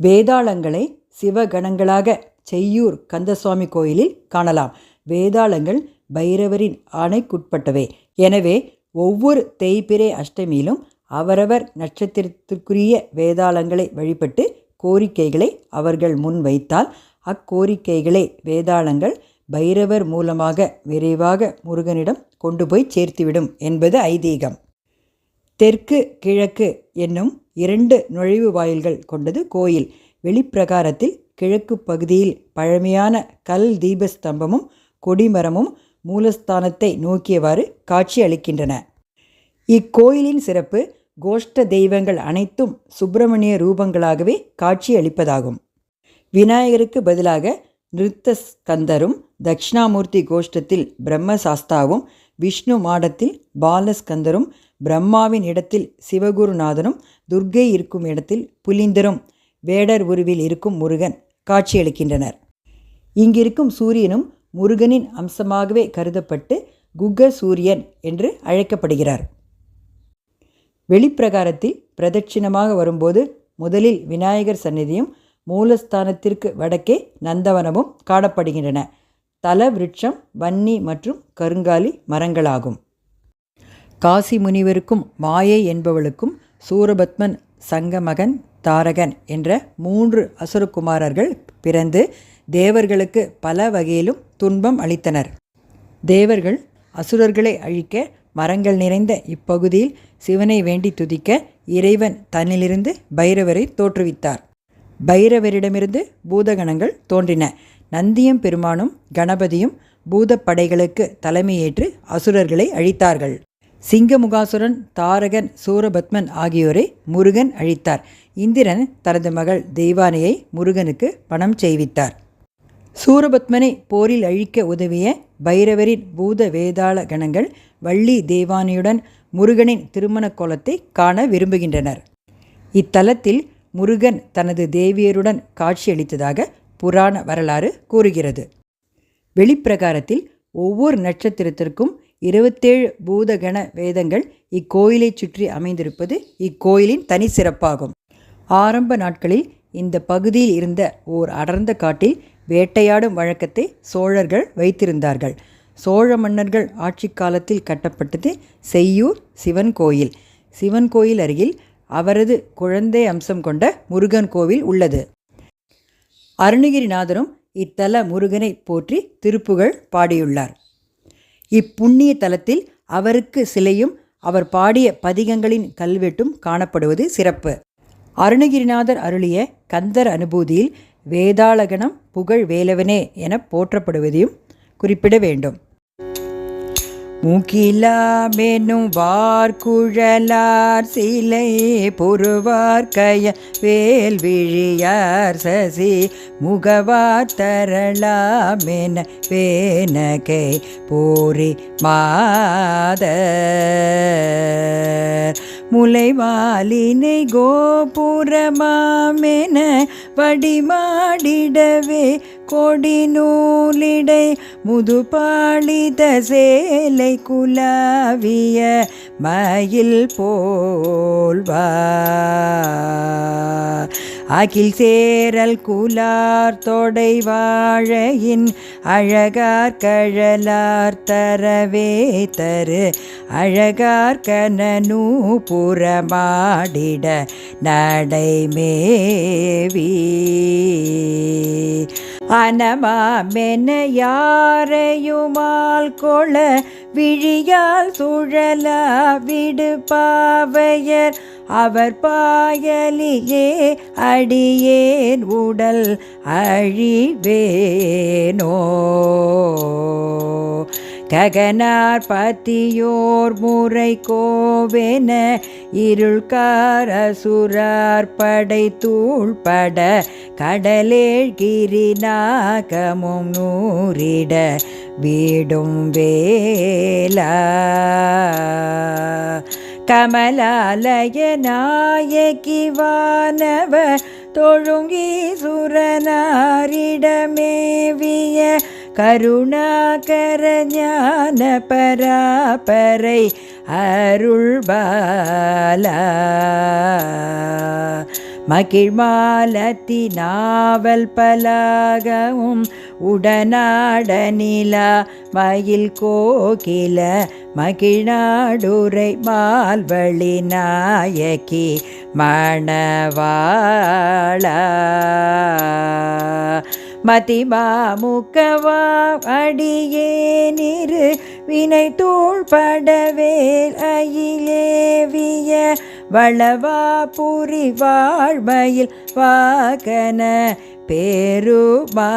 வேதாளங்களை சிவகணங்களாக செய்யூர் கந்தசுவாமி கோயிலில் காணலாம். வேதாளங்கள் பைரவரின் ஆணைக்குட்பட்டவை. எனவே ஒவ்வொரு தேய்பிரை அஷ்டமியிலும் அவரவர் நட்சத்திரத்திற்குரிய வேதாளங்களை வழிபட்டு கோரிக்கைகளை அவர்கள் முன் வைத்தால் அக்கோரிக்கைகளை வேதாளங்கள் பைரவர் மூலமாக விரைவாக முருகனிடம் கொண்டு போய் சேர்த்துவிடும் என்பது ஐதீகம். தெற்கு கிழக்கு என்னும் இரண்டு நுழைவு வாயில்கள் கொண்டது கோயில். வெளிப்பிரகாரத்தில் கிழக்கு பகுதியில் பழமையான கல் தீபஸ்தம்பமும் கொடிமரமும் மூலஸ்தானத்தை நோக்கியவாறு காட்சி அளிக்கின்றன. இக்கோயிலின் சிறப்பு கோஷ்ட தெய்வங்கள் அனைத்தும் சுப்பிரமணிய ரூபங்களாகவே காட்சி அளிப்பதாகும். விநாயகருக்கு பதிலாக நிருத்த ஸ்கந்தரும் தட்சிணாமூர்த்தி கோஷ்டத்தில் பிரம்மசாஸ்தாவும் விஷ்ணு மாடத்தில் பாலஸ்கந்தரும் பிரம்மாவின் இடத்தில் சிவகுருநாதனும் துர்க்கை இருக்கும் இடத்தில் புலிந்தரும் வேடர் உருவில் இருக்கும் முருகன் காட்சியளிக்கின்றனர். இங்கிருக்கும் சூரியனும் முருகனின் அம்சமாகவே கருதப்பட்டு குக சூரியன் என்று அழைக்கப்படுகிறார். வெளிப்பிரகாரத்தில் பிரதட்சிணமாக வரும்போது முதலில் விநாயகர் சந்நிதியும் மூலஸ்தானத்திற்கு வடக்கே நந்தவனமும் காணப்படுகின்றன. தல விருட்சம் வன்னி மற்றும் கருங்காலி மரங்களாகும். காசி முனிவருக்கும் மாயை என்பவளுக்கும் சூரபத்மன் சங்கமகன் தாரகன் என்ற மூன்று அசுரகுமாரர்கள் பிறந்து தேவர்களுக்கு பல வகையிலும் துன்பம் அளித்தனர். தேவர்கள் அசுரர்களை அழிக்க மரங்கள் நிறைந்த இப்பகுதியில் சிவனை வேண்டி துதிக்க இறைவன் தன்னிலிருந்து பைரவரை தோற்றுவித்தார். பைரவரிடமிருந்து பூதகணங்கள் தோன்றின. நந்தியம் பெருமானும் கணபதியும் பூதப்படைகளுக்கு தலைமையேற்று அசுரர்களை அழித்தார்கள். சிங்கமுகாசுரன் தாரகன் சூரபத்மன் ஆகியோரை முருகன் அழித்தார். இந்திரன் தனது மகள் தெய்வானையை முருகனுக்கு பணம் செய்வித்தார். சூரபத்மனை போரில் அழிக்க உதவிய பைரவரின் பூத வேதாள கணங்கள் வள்ளி தெய்வானையுடன் முருகனின் திருமண கோலத்தை காண விரும்புகின்றனர். இத்தலத்தில் முருகன் தனது தேவியருடன் காட்சியளித்ததாக புராண வரலாறு கூறுகிறது. வெளிப்பிரகாரத்தில் ஒவ்வொரு நட்சத்திரத்திற்கும் இருபத்தேழு பூதகண வேதங்கள் இக்கோயிலை சுற்றி அமைந்திருப்பது இக்கோயிலின் தனி சிறப்பாகும். ஆரம்ப நாட்களில் இந்த பகுதியில் இருந்த ஓர் அடர்ந்த காட்டில் வேட்டையாடும் வழக்கத்தை சோழர்கள் வைத்திருந்தார்கள். சோழ மன்னர்கள் ஆட்சி காலத்தில் கட்டப்பட்டது செய்யூர் சிவன் கோயில். சிவன் கோயில் அருகில் அவரது குழந்தை அம்சம் கொண்ட முருகன் கோவில் உள்ளது. அருணகிரிநாதரும் இத்தல முருகனை போற்றி திருப்புகழ் பாடியுள்ளார். இப்புண்ணிய தலத்தில் அவருக்கு சிலையும் அவர் பாடிய பதிகங்களின் கல்வெட்டும் காணப்படுவது சிறப்பு. அருணகிரிநாதர் அருளிய கந்தர் அனுபூதியில் வேதாளகணம் புகழ் வேலவனே என போற்றப்படுவதையும் குறிப்பிட வேண்டும். முகிலாமெனும் வார்குழலார் சிலை பொறுவார் கைய வேல் விழியார் சசி முகவார் தரளாமென வேனகை போரி மாத முலைவாலினை கோபுரமாமென வடிமாடிடவே கொடி நூலிடை முதுபாளித சேலை குலாவிய மயில் போல்வா அகில் சேரல் குலார் தொடை வாழையின் அழகார் கழலார் தரவே தரு. அழகார் கனனூ புறமாடிட நடைமேவி அனமாமென யாரையுமால் கொள விழியால் சுழல விடு பாவையர். அவர் பாயலிலே அடியேன் உடல் அழிவேனோ. ககனார் பத்தியோர் முறை கோவென இருள்கார சுரார் படை தூள்பட கடலேழ்கிரி நாகமும் நூறிட வீடும் வேலா கமலாலய நாயகி வானவ தொழுங்கீசுரனாரிடமேவிய கருணாகர ஞான பராபரை அருள்பாலா. மகிழ்மாலத்தி நாவல் பலாகவும் உடனாட நிலா மயில் கோகில மகிழ்நாடுரை மால்வழி நாயகி மணவாளா. மதிமாமுக்கவா அடியே நிறு வினை தோள்படவேல் அயிலேவிய வளவா புரி வாழ்மையில் வாகன பெருமாளே.